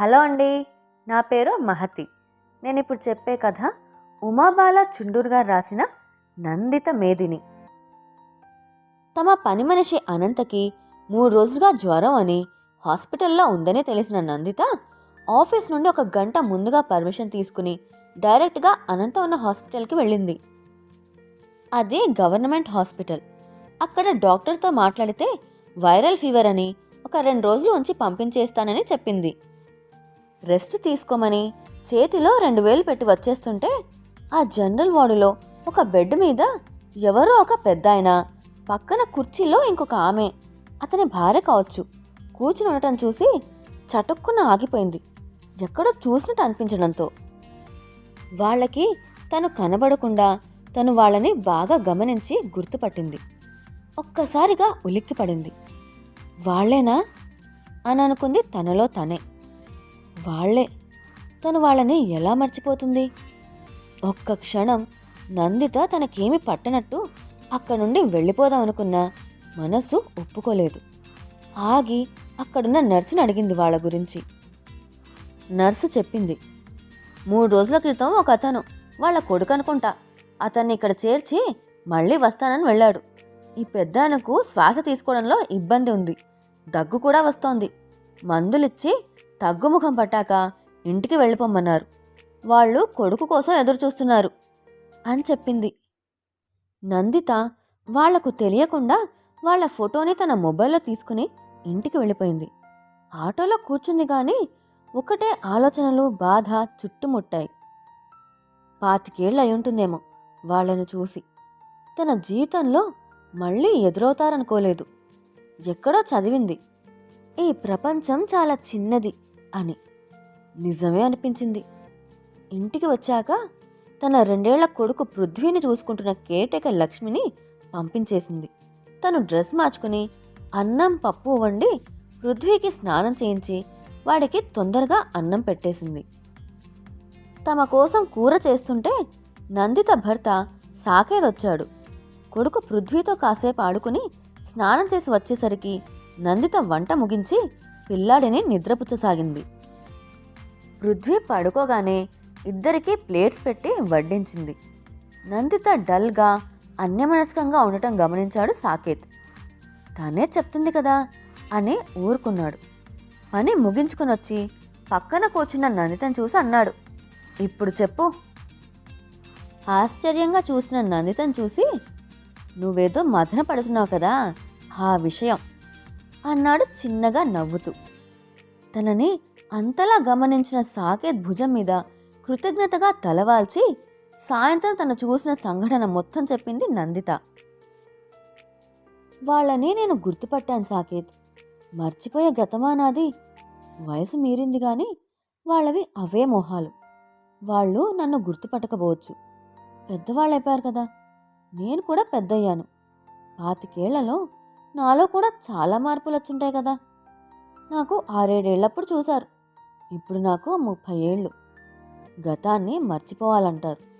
Hello అండి నా పేరు మహతి. నేను ఇప్పుడు చెప్పే కథ ఉమాబాల చుండూరు గారు రాసిన నందిత మేదిని తమ పని మనిషి అనంతకి మూడు రోజులుగా జ్వరం అని హాస్పిటల్లో ఉందని తెలిసిన నందిత ఆఫీస్ నుండి ఒక గంట ముందుగా పర్మిషన్ తీసుకుని డైరెక్ట్గా అనంత ఉన్న హాస్పిటల్కి వెళ్ళింది. అది గవర్నమెంట్ హాస్పిటల్. అక్కడ డాక్టర్తో మాట్లాడితే వైరల్ ఫీవర్ అని ఒక రెండు రోజులు ఉంచి పంపించేస్తానని చెప్పింది. రెస్ట్ తీసుకోమని చేతిలో రెండు వేలు పెట్టి వచ్చేస్తుంటే ఆ జనరల్ వార్డులో ఒక బెడ్ మీద ఎవరో ఒక పెద్ద ఆయన పక్కన కుర్చీలో ఇంకొక ఆమె అతని భార్య కావచ్చు. కూర్చుని ఉండటం చూసి చటుక్కున ఆగిపోయింది. ఎక్కడో చూసినట్టు అనిపించడంతో. వాళ్ళకి తను కనబడకుండా తను వాళ్ళని బాగా గమనించి గుర్తుపట్టింది. ఒక్కసారిగా ఉలిక్కిపడింది. వాళ్ళేనా? అని అనుకుంది తనలో తనే. వాళ్ళే తను వాళ్ళని ఎలా మర్చిపోతుంది? ఒక్క క్షణం నందిత తనకేమి పట్టనట్టు అక్కడ నుండి వెళ్ళిపోదాం అనుకున్నా. మనసు ఒప్పుకోలేదు. ఆగి అక్కడున్న నర్సుని అడిగింది వాళ్ళ గురించి. నర్సు చెప్పింది మూడు రోజుల క్రితం ఒక అతను వాళ్ళ కొడుకు అనుకుంటా. అతన్ని ఇక్కడ చేర్చి మళ్ళీ వస్తానని వెళ్ళాడు. ఈ పెద్దాయనకు శ్వాస తీసుకోవడంలో ఇబ్బంది ఉంది. దగ్గు కూడా వస్తోంది. మందులిచ్చి తగ్గుముఖం పట్టాక ఇంటికి వెళ్ళిపోమన్నారు వాళ్ళు కొడుకు కోసం ఎదురుచూస్తున్నారు అని చెప్పింది. నందిత వాళ్ళకు తెలియకుండా వాళ్ళ ఫోటోని తన మొబైల్లో తీసుకుని ఇంటికి వెళ్ళిపోయింది. ఆటోలో కూర్చుంది కానీ ఒకటే ఆలోచనలు బాధ చుట్టుముట్టాయి. పాతికేళ్ళు అయి ఉంటుందేమో వాళ్ళను చూసి. తన జీవితంలో మళ్ళీ ఎదురవుతారనుకోలేదు. ఎక్కడో చదివింది. ఈ ప్రపంచం చాలా చిన్నది. అని నిజమే అనిపించింది. ఇంటికి వచ్చాక తన రెండేళ్ళ కొడుకు పృథ్వీని చూసుకుంటున్న కేటేకర్ లక్ష్మిని పంపించేసింది. తను డ్రెస్ మార్చుకుని అన్నం పప్పు వండి పృథ్వీకి స్నానం చేయించి వాడికి తొందరగా అన్నం పెట్టేసింది. తమ కోసం కూర చేస్తుంటే నందిత భర్త సాకేత్ వచ్చాడు కొడుకు పృథ్వీతో కాసేపు ఆడుకుని స్నానం చేసి వచ్చేసరికి నందిత వంట ముగించి పిల్లాడిని నిద్రపుచ్చసాగింది. పృథ్వీ పడుకోగానే ఇద్దరికీ ప్లేట్స్ పెట్టి వడ్డించింది. నందిత డల్గా అన్యమనస్కంగా ఉండటం గమనించాడు సాకేత్. తనే చెప్తుంది కదా అని ఊరుకున్నాడు. పని ముగించుకుని వచ్చి పక్కన కూర్చున్న నందితను చూసి అన్నాడు. ఇప్పుడు చెప్పు. ఆశ్చర్యంగా చూసిన నందితను చూసి నువ్వేదో మదన పడుతున్నావు కదా ఆ విషయం. అన్నాడు చిన్నగా నవ్వుతూ. తనని అంతలా గమనించిన సాకేత్ భుజం మీద కృతజ్ఞతగా తలవాల్చి సాయంత్రం తను చూసిన సంఘటన మొత్తం చెప్పింది నందిత. వాళ్ళని నేను గుర్తుపట్టాను సాకేత్. మర్చిపోయే గతమానాది. వయసు మీరింది గాని వాళ్ళవి అవే మొహాలు. వాళ్ళు నన్ను గుర్తుపట్టకపోవచ్చు. పెద్దవాళ్ళు అయిపోయారు కదా. నేను కూడా పెద్దయ్యాను. పాతికేళ్ళలో నాలో కూడా చాలా మార్పులు వచ్చుంటాయి కదా. నాకు ఆరేడేళ్ళప్పుడు చూశారు. ఇప్పుడు నాకు ముప్పై ఏళ్ళు గతాన్ని మర్చిపోవాలంటారు.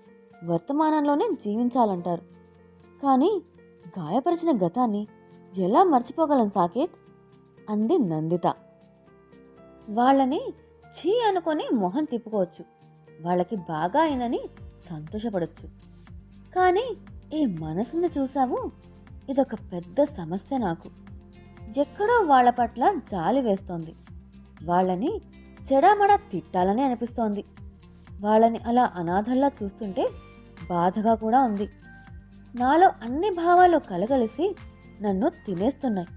వర్తమానంలోనే జీవించాలంటారు. కానీ గాయపరిచిన గతాన్ని ఎలా మర్చిపోగలం సాకేత్? అంది నందిత. వాళ్ళని ఛీ అనుకొని మొహం తిప్పుకోవచ్చు. వాళ్ళకి బాగా అయిందని సంతోషపడొచ్చు. కానీ ఈ మనసుని చూసావు ఇదొక పెద్ద సమస్య నాకు. ఎక్కడో వాళ్ళ పట్ల జాలి వేస్తోంది. వాళ్ళని చెడమడ తిట్టాలని అనిపిస్తోంది. వాళ్ళని అలా అనాథల్లా చూస్తుంటే బాధగా కూడా ఉంది. నాలో అన్ని భావాలు కలగలిసి నన్ను తినేస్తున్నాయి.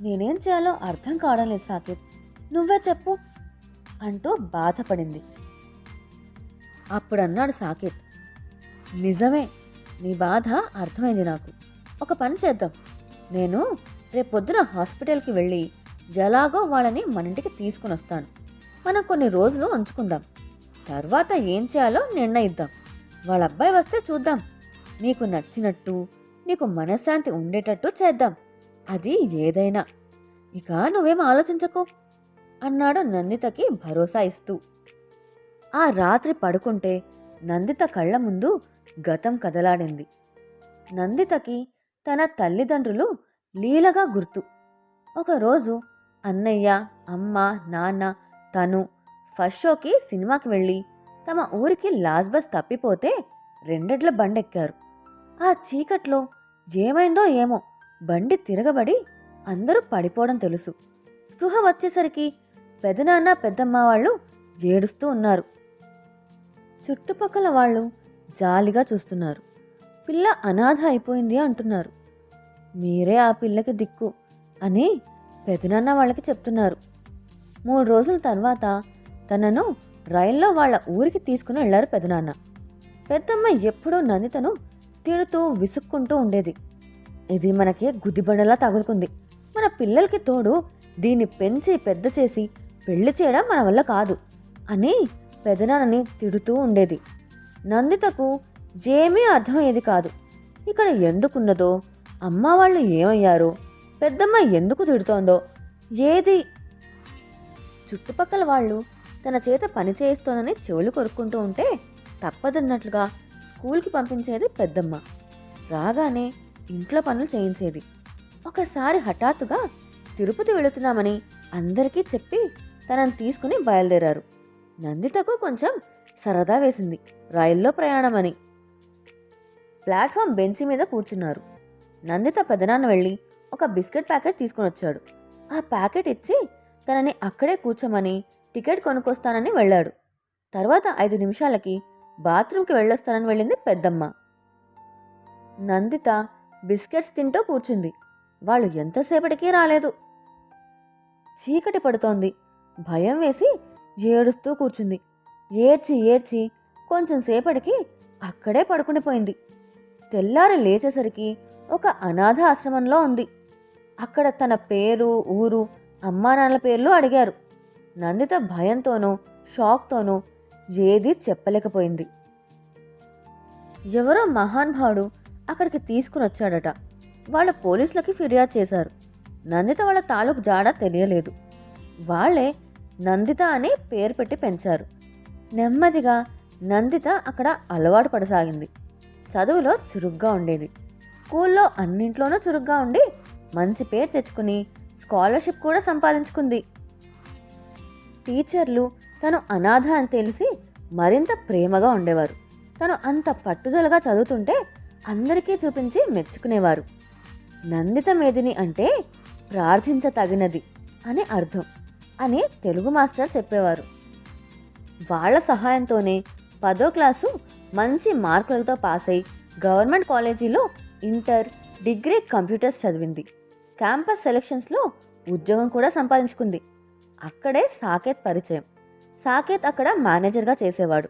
నేనేం చేయాలో అర్థం కావడం లేదు సాకేత్ నువ్వే చెప్పు అంటూ బాధపడింది. అప్పుడు అన్నాడు సాకేత్. నిజమే నీ బాధ అర్థమైంది నాకు. ఒక పని చేద్దాం. నేను రేపొద్దున హాస్పిటల్కి వెళ్ళి జలాగో వాళ్ళని మన ఇంటికి తీసుకుని వస్తాను. మనం కొన్ని రోజులు ఉంచుకుందాం. తర్వాత ఏం చేయాలో నిర్ణయిద్దాం. వాళ్ళ అబ్బాయి వస్తే చూద్దాం. నీకు నచ్చినట్టు నీకు మనశ్శాంతి ఉండేటట్టు చేద్దాం. అది ఏదైనా. ఇక నువ్వేం ఆలోచించకు అన్నాడు నందితకి భరోసా ఇస్తూ. ఆ రాత్రి పడుకుంటే నందిత కళ్ళ ముందు గతం కదలాడింది. నందితకి తన తల్లిదండ్రులు లీలగా గుర్తు. ఒకరోజు అన్నయ్య అమ్మ నాన్న తను ఫస్ట్ షోకి సినిమాకి వెళ్ళి తమ ఊరికి లాస్ట్ బస్ తప్పిపోతే రెండెడ్ల బండెక్కారు. ఆ చీకట్లో ఏమైందో ఏమో బండి తిరగబడి అందరూ పడిపోవడం తెలుసు. స్పృహ వచ్చేసరికి పెదనాన్న పెద్దమ్మ వాళ్ళు ఏడుస్తూ ఉన్నారు. చుట్టుపక్కల వాళ్ళు జాలిగా చూస్తున్నారు. పిల్ల అనాథ అయిపోయింది అంటున్నారు. మీరే ఆ పిల్లకి దిక్కు అని పెదనాన్న వాళ్ళకి చెప్తున్నారు. మూడు రోజుల తర్వాత తనను రైల్లో వాళ్ళ ఊరికి తీసుకుని వెళ్ళారు పెదనాన్న. పెద్దమ్మ ఎప్పుడూ నందితను తిడుతూ విసుక్కుంటూ ఉండేది. ఇది మనకి గుదిబండలా తగులుకుంది. మన పిల్లలకి తోడు దీన్ని పెంచి పెద్ద చేసి పెళ్ళి చేయడం మన వల్ల కాదు అని పెదనాన్నని తిడుతూ ఉండేది. నందితకు ఏమీ అర్థమయ్యేది కాదు. ఇక్కడ ఎందుకున్నదో అమ్మ వాళ్ళు ఏమయ్యారో పెద్దమ్మ ఎందుకు తిడుతోందో ఏది? చుట్టుపక్కల వాళ్ళు తన చేత పని చేయిస్తోందని చెవులు కొరుక్కుంటూ ఉంటే తప్పదన్నట్లుగా స్కూల్కి పంపించేది పెద్దమ్మ. రాగానే ఇంట్లో పనులు చేయించేది. ఒకసారి హఠాత్తుగా తిరుపతి వెళుతున్నామని అందరికీ చెప్పి తనని తీసుకుని బయలుదేరారు. నందితకు కొంచెం సరదా వేసింది. రైల్లో ప్రయాణమని. ప్లాట్ఫామ్ బెంచి మీద కూర్చున్నారు. నందిత పెదనాన్న వెళ్ళి ఒక బిస్కెట్ ప్యాకెట్ తీసుకుని వచ్చాడు. ఆ ప్యాకెట్ ఇచ్చి తనని అక్కడే కూర్చోమని టికెట్ కొనుక్కొస్తానని వెళ్ళాడు. తర్వాత ఐదు నిమిషాలకి బాత్రూంకి వెళ్ళొస్తానని వెళ్ళింది పెద్దమ్మ. నందిత బిస్కెట్స్ తింటూ కూర్చుంది. వాళ్ళు ఎంతసేపటికి రాలేదు. చీకటి పడుతోంది. భయం వేసి ఏడుస్తూ కూర్చుంది. ఏడ్చి ఏడ్చి కొంచెం సేపటికి అక్కడే పడుకునిపోయింది తెల్లారి లేచేసరికి ఒక అనాథ ఆశ్రమంలో ఉంది. అక్కడ తన పేరు ఊరు అమ్మా నాన్నల పేర్లు అడిగారు. నందిత భయంతోనూ షాక్తోనూ ఏదీ చెప్పలేకపోయింది. ఎవరో మహానుభావుడు అక్కడికి తీసుకుని వచ్చాడట. వాళ్ళ పోలీసులకి ఫిర్యాదు చేశారు. నందిత వాళ్ళ తాలూకు జాడ తెలియలేదు. వాళ్ళే నందిత అని పేరు పెట్టి పెంచారు. నెమ్మదిగా నందిత అక్కడ అలవాటు పడసాగింది. చదువులో చురుగ్గా ఉండేది. స్కూల్లో అన్నింట్లోనూ చురుగ్గా ఉండి మంచి పేరు తెచ్చుకుని స్కాలర్షిప్ కూడా సంపాదించుకుంది. టీచర్లు తను అనాథ అని తెలిసి మరింత ప్రేమగా ఉండేవారు. తను అంత పట్టుదలగా చదువుతుంటే అందరికీ చూపించి మెచ్చుకునేవారు. నందిత మేదిని అంటే ప్రార్థించతగినది అని అర్థం అని తెలుగు మాస్టర్ చెప్పేవారు. వాళ్ళ సహాయంతోనే పదో క్లాసు మంచి మార్కులతో పాస్ అయి గవర్నమెంట్ కాలేజీలో ఇంటర్ డిగ్రీ కంప్యూటర్స్ చదివింది. క్యాంపస్ సెలక్షన్స్లో ఉద్యోగం కూడా సంపాదించుకుంది. అక్కడే సాకేత్ పరిచయం. సాకేత్ అక్కడ మేనేజర్గా చేసేవాడు.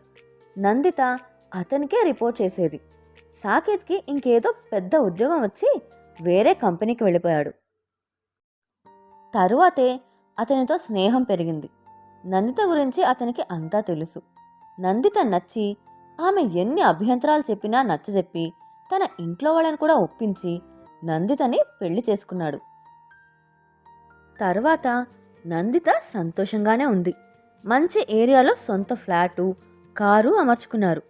నందిత అతనికే రిపోర్ట్ చేసేది. సాకేత్కి ఇంకేదో పెద్ద ఉద్యోగం వచ్చి వేరే కంపెనీకి వెళ్ళిపోయాడు. తరువాతే అతనితో స్నేహం పెరిగింది. నందిత గురించి అతనికి అంతా తెలుసు. నందిత నచ్చి ఆమె ఎన్ని అభ్యంతరాలు చెప్పినా నచ్చజెప్పి తన ఇంట్లో వాళ్ళని కూడా ఒప్పించి నందితని పెళ్ళి చేసుకున్నాడు. తర్వాత నందిత సంతోషంగానే ఉంది. మంచి ఏరియాలో సొంత ఫ్లాటు కారు అమర్చుకున్నారు.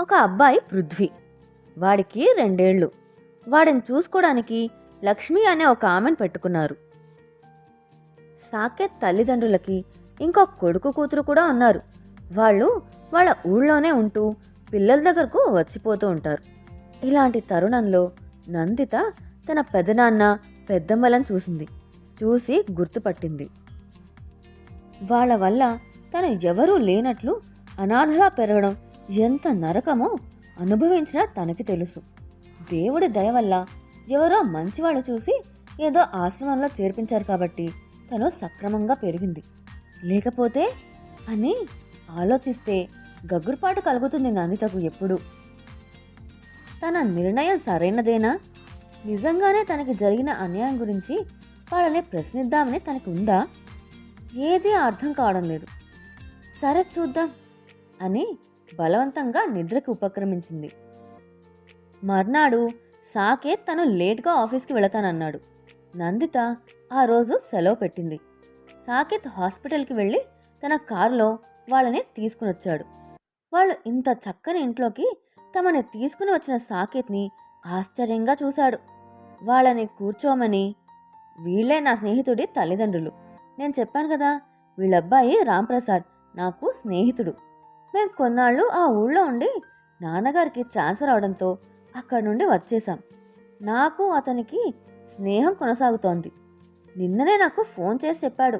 ఒక అబ్బాయి పృథ్వీ. వాడికి రెండేళ్ళు వాడిని చూసుకోవడానికి లక్ష్మి అనే ఒక ఆమెను పెట్టుకున్నారు. సాకేత్ తల్లిదండ్రులకి ఇంకో కొడుకు కూతురు కూడా ఉన్నారు. వాళ్ళు వాళ్ళ ఊళ్ళోనే ఉంటూ పిల్లల దగ్గరకు వచ్చిపోతూ ఉంటారు. ఇలాంటి తరుణంలో నందిత తన పెదనాన్న పెద్దమ్మలను చూసింది. చూసి గుర్తుపట్టింది. వాళ్ళ వల్ల తను ఎవరూ లేనట్లు అనాథలా పెరగడం ఎంత నరకమో అనుభవించినా తనకి తెలుసు. దేవుడి దయ వల్ల ఎవరో మంచివాళ్ళు చూసి ఏదో ఆశ్రమంలో చేర్పించారు కాబట్టి తను సక్రమంగా పెరిగింది. లేకపోతే అని ఆలోచిస్తే గగ్గురుపాటు కలుగుతుంది నందితకు ఎప్పుడు. తన నిర్ణయం సరైనదేనా? నిజంగానే తనకి జరిగిన అన్యాయం గురించి వాళ్ళని ప్రశ్నిద్దామని తనకు ఉందా? ఏదీ అర్థం కావడం లేదు. సరే చూద్దాం అని బలవంతంగా నిద్రకు ఉపక్రమించింది. మర్నాడు సాకేత్ తను లేట్గా ఆఫీస్కి వెళతానన్నాడు. నందిత ఆ రోజు సెలవు పెట్టింది. సాకేత్ హాస్పిటల్కి వెళ్ళి తన కారులో వాళ్ళని తీసుకునొచ్చాడు వాళ్ళు ఇంత చక్కని ఇంట్లోకి తమని తీసుకుని వచ్చిన సాకేత్ని ఆశ్చర్యంగా చూశాడు. వాళ్ళని కూర్చోమని వీళ్ళే నా స్నేహితుడి తల్లిదండ్రులు. నేను చెప్పాను కదా వీళ్ళబ్బాయి రాంప్రసాద్ నాకు స్నేహితుడు. మేము కొన్నాళ్ళు ఆ ఊళ్ళో ఉండి నాన్నగారికి ట్రాన్స్ఫర్ అవడంతో అక్కడి నుండి వచ్చేసాం నాకు అతనికి స్నేహం కొనసాగుతోంది. నిన్ననే నాకు ఫోన్ చేసి చెప్పాడు.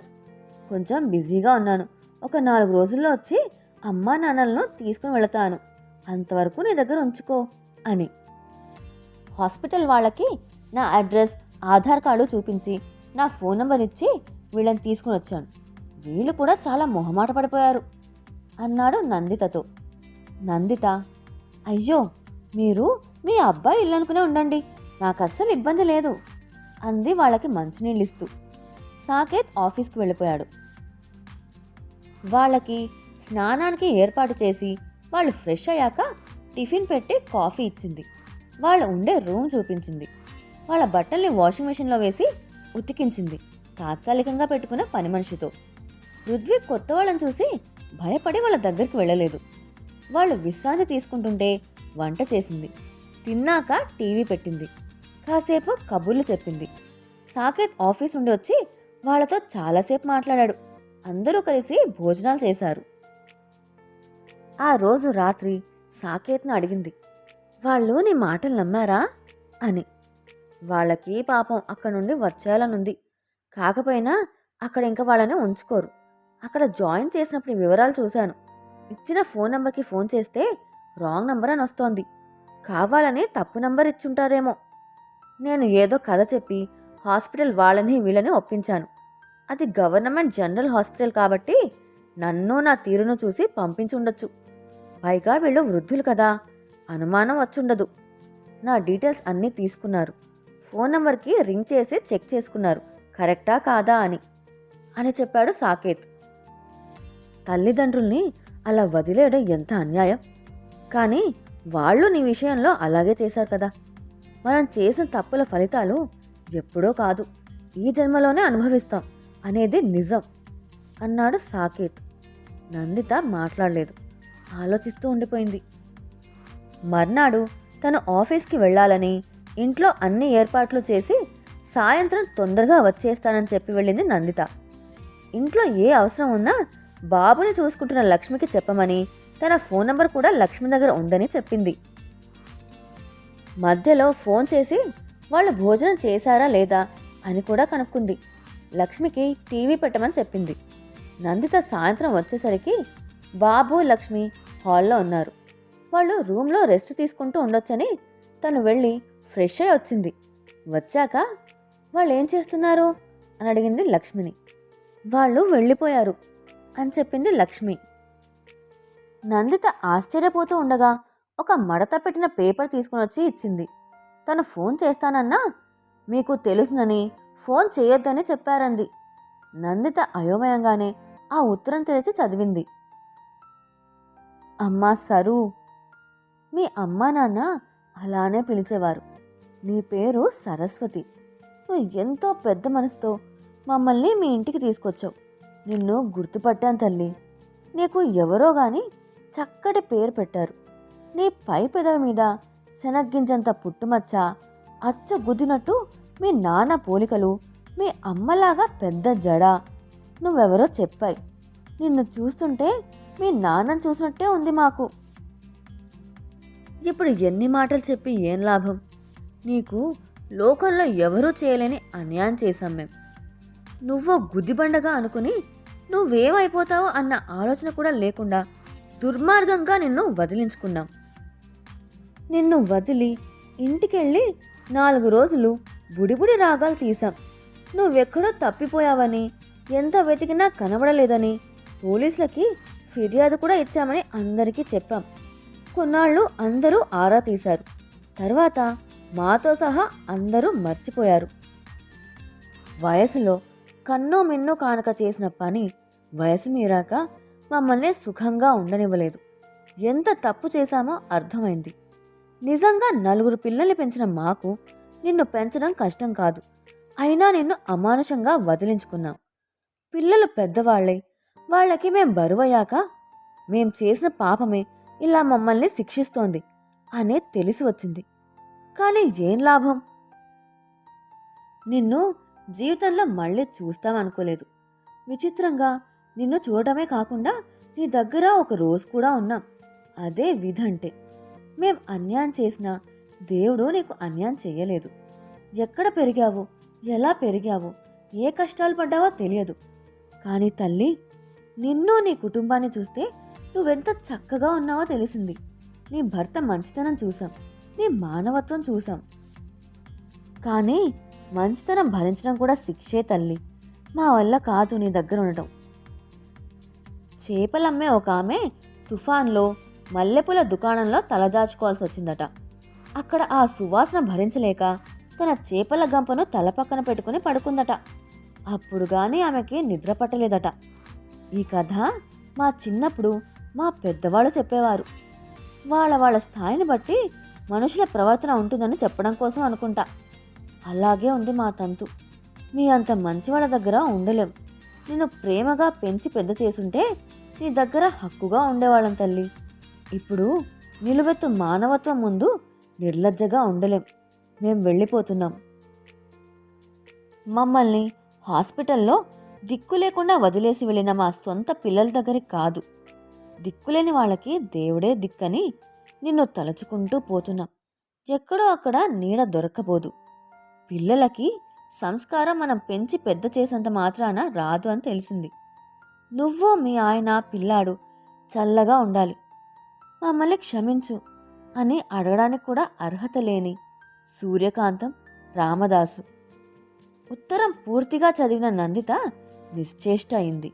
కొంచెం బిజీగా ఉన్నాను. ఒక నాలుగు రోజుల్లో వచ్చి అమ్మా నాన్నలను తీసుకుని వెళతాను. అంతవరకు నీ దగ్గర ఉంచుకో అని. హాస్పిటల్ వాళ్ళకి నా అడ్రస్ ఆధార్ కార్డు చూపించి నా ఫోన్ నెంబర్ ఇచ్చి వీళ్ళని తీసుకుని వచ్చాను. వీళ్ళు కూడా చాలా మొహమాట పడిపోయారు. అన్నాడు నందితతో. నందిత అయ్యో మీరు మీ అబ్బాయి ఇల్లు అనుకునే ఉండండి. నాకు అస్సలు ఇబ్బంది లేదు అంది వాళ్ళకి మంచినీళ్ళు ఇస్తూ. సాకేత్ ఆఫీస్కి వెళ్ళిపోయాడు. వాళ్ళకి స్నానానికి ఏర్పాటు చేసి వాళ్ళు ఫ్రెష్ అయ్యాక టిఫిన్ పెట్టి కాఫీ ఇచ్చింది. వాళ్ళు ఉండే రూమ్ చూపించింది. వాళ్ళ బట్టల్ని వాషింగ్ మెషిన్లో వేసి ఉతికించింది. తాత్కాలికంగా పెట్టుకున్న పని మనిషితో. రుద్విక్ కొత్త వాళ్ళని చూసి భయపడి వాళ్ళ దగ్గరికి వెళ్ళలేదు. వాళ్ళు విశ్రాంతి తీసుకుంటుంటే వంట చేసింది. తిన్నాక టీవీ పెట్టింది. కాసేపు కబుర్లు చెప్పింది. సాకేత్ ఆఫీస్ నుండి వచ్చి వాళ్ళతో చాలాసేపు మాట్లాడాడు. అందరూ కలిసి భోజనాలు చేశారు. ఆ రోజు రాత్రి సాకేత్ను అడిగింది వాళ్ళు నీ మాటలు నమ్మారా? అని. వాళ్ళకి పాపం అక్కడ నుండి వచ్చేయాలనుంది. కాకపోయినా అక్కడ ఇంకా వాళ్ళని ఉంచుకోరు. అక్కడ జాయిన్ చేసినప్పుడు వివరాలు చూశాను. ఇచ్చిన ఫోన్ నెంబర్కి ఫోన్ చేస్తే రాంగ్ నెంబర్ అని వస్తోంది. కావాలని తప్పు నెంబర్ ఇచ్చుంటారేమో. నేను ఏదో కథ చెప్పి హాస్పిటల్ వాళ్ళని వీళ్ళని ఒప్పించాను. అది గవర్నమెంట్ జనరల్ హాస్పిటల్ కాబట్టి నన్ను నా తీరును చూసి పంపించుండొచ్చు. పైగా వీళ్ళు వృద్ధులు కదా అనుమానం వచ్చుండదు. నా డీటెయిల్స్ అన్నీ తీసుకున్నారు. ఫోన్ నెంబర్కి రింగ్ చేసి చెక్ చేసుకున్నారు. కరెక్టా కాదా అని. అని చెప్పాడు సాకేత్. తల్లిదండ్రుల్ని అలా వదిలేయడం ఎంత అన్యాయం? కానీ వాళ్ళు నీ విషయంలో అలాగే చేశారు కదా. మనం చేసిన తప్పుల ఫలితాలు ఎప్పుడో కాదు ఈ జన్మలోనే అనుభవిస్తాం. అనేది నిజం అన్నాడు సాకేత్. నందిత మాట్లాడలేదు. ఆలోచిస్తూ ఉండిపోయింది. మర్నాడు తను ఆఫీస్కి వెళ్ళాలని ఇంట్లో అన్ని ఏర్పాట్లు చేసి సాయంత్రం తొందరగా వచ్చేస్తానని చెప్పి వెళ్ళింది నందిత. ఇంట్లో ఏ అవసరం ఉన్నా బాబుని చూసుకుంటున్న లక్ష్మికి చెప్పమని తన ఫోన్ నంబర్ కూడా లక్ష్మి దగ్గర ఉందని చెప్పింది. మధ్యలో ఫోన్ చేసి వాళ్ళు భోజనం చేశారా లేదా? అని కూడా కనుక్కుంది. లక్ష్మికి టీవీ పెట్టమని చెప్పింది. నందిత సాయంత్రం వచ్చేసరికి బాబు లక్ష్మి హాల్లో ఉన్నారు. వాళ్ళు రూమ్లో రెస్ట్ తీసుకుంటూ ఉండొచ్చని తను వెళ్ళి ఫ్రెష్ అయి వచ్చింది. వచ్చాక వాళ్ళు ఏం చేస్తున్నారు? అని అడిగింది లక్ష్మిని. వాళ్ళు వెళ్ళిపోయారు అని చెప్పింది లక్ష్మి. నందిత ఆశ్చర్యపోతూ ఉండగా ఒక మడత పెట్టిన పేపర్ తీసుకుని వచ్చి ఇచ్చింది. తను ఫోన్ చేస్తానన్నా మీకు తెలుసునని ఫోన్ చేయొద్దని చెప్పారంది. నందిత అయోమయంగానే ఆ ఉత్తరం తెరిచి చదివింది. అమ్మా సరు మీ అమ్మా నాన్న అలానే పిలిచేవారు. నీ పేరు సరస్వతి. నువ్వు ఎంతో పెద్ద మనసుతో మమ్మల్ని మీ ఇంటికి తీసుకొచ్చావు. నిన్ను గుర్తుపట్టాను తల్లి. నీకు ఎవరో గాని చక్కటి పేరు పెట్టారు. నీ పై పెదవి మీద శనగ్గించంత పుట్టుమచ్చ అచ్చ గుద్దినట్టు మీ నాన్న పోలికలు మీ అమ్మలాగా పెద్ద జడ. నువ్వెవరో చెప్పాయి. నిన్ను చూస్తుంటే మీ నాన్నను చూసినట్టే ఉంది మాకు. ఇప్పుడు ఎన్ని మాటలు చెప్పి ఏం లాభం? నీకు లోకంలో ఎవరూ చేయలేని అన్యాయం చేశాం మేం. నువ్వు గుద్దిబండగా అనుకుని నువ్వేమైపోతావో అన్న ఆలోచన కూడా లేకుండా దుర్మార్గంగా నిన్ను వదిలించుకున్నాం. నిన్ను వదిలి ఇంటికెళ్ళి నాలుగు రోజులు బుడిబుడి రాగాలు తీశాం. నువ్వెక్కడో తప్పిపోయావని ఎంత వెతికినా కనబడలేదని పోలీసులకి ఫిర్యాదు కూడా ఇచ్చామని అందరికీ చెప్పాం. కొన్నాళ్ళు అందరూ ఆరా తీశారు. తర్వాత మాతో సహా అందరూ మర్చిపోయారు. వయసులో కన్నో మిన్నో కానక చేసిన పని వయసు మీరాక మమ్మల్ని సుఖంగా ఉండనివ్వలేదు. ఎంత తప్పు చేశామో అర్థమైంది. నిజంగా నలుగురు పిల్లల్ని పెంచిన మాకు నిన్ను పెంచడం కష్టం కాదు. అయినా నిన్ను అమానుషంగా వదిలించుకున్నాం. పిల్లలు పెద్దవాళ్ళై వాళ్ళకి మేం బరువయ్యాక మేం చేసిన పాపమే ఇలా మమ్మల్ని శిక్షిస్తోంది అనే తెలిసి వచ్చింది. కానీ ఏం లాభం? నిన్ను జీవితంలో మళ్ళీ చూస్తామనుకోలేదు విచిత్రంగా నిన్ను చూడటమే కాకుండా నీ దగ్గర ఒక రోజు కూడా ఉన్నాం. అదే విధంటే. మేం అన్యాయం చేసినా దేవుడు నీకు అన్యాయం చేయలేదు. ఎక్కడ పెరిగావు? ఎలా పెరిగావు? ఏ కష్టాలు పడ్డావో తెలియదు. కానీ తల్లి నిన్ను నీ కుటుంబాన్ని చూస్తే నువ్వెంత చక్కగా ఉన్నావో తెలిసింది. నీ భర్త మంచితనం చూసాం నీ మానవత్వం చూసాం కానీ మంచితనం భరించడం కూడా శిక్షే తల్లి. మా వల్ల కాదు నీ దగ్గర ఉండటం. చేపలమ్మే ఒక ఆమె తుఫాన్లో మల్లెపూల దుకాణంలో తలదాచుకోవాల్సి వచ్చిందట. అక్కడ ఆ సువాసన భరించలేక తన చేపల గంపను తల పక్కన పెట్టుకుని పడుకుందట. అప్పుడు కానీ ఆమెకి నిద్ర పట్టలేదట. ఈ కథ మా చిన్నప్పుడు మా పెద్దవాళ్ళు చెప్పేవారు. వాళ్ళ వాళ్ళ స్థాయిని బట్టి మనుషుల ప్రవర్తన ఉంటుందని చెప్పడం కోసం అనుకుంటా. అలాగే ఉంది మా తంతు. మీ అంత మంచి వాళ్ళ దగ్గర ఉండలేం. నిన్ను ప్రేమగా పెంచి పెద్ద చేసుంటే నీ దగ్గర హక్కుగా ఉండేవాళ్ళం తల్లి. ఇప్పుడు నిలువెత్తు మానవత్వం ముందు నిర్లజ్జగా ఉండలేం. మేం వెళ్ళిపోతున్నాం. మమ్మల్ని హాస్పిటల్లో దిక్కు లేకుండా వదిలేసి వెళ్ళిన మా సొంత పిల్లల దగ్గరికి కాదు. దిక్కులేని వాళ్ళకి దేవుడే దిక్కని నిన్ను తలుచుకుంటూ పోతున్నాం. ఎక్కడో అక్కడ నీడ దొరకబోదు. పిల్లలకి సంస్కారం మనం పెంచి పెద్ద చేసేంత మాత్రాన రాదు అని తెలిసింది. నువ్వు మీ ఆయన పిల్లాడు చల్లగా ఉండాలి. మమ్మల్ని క్షమించు. అని అడగడానికి కూడా అర్హత లేని సూర్యకాంతం రామదాసు. ఉత్తరం పూర్తిగా చదివిన నందిత నిశ్చేష్ట అయింది.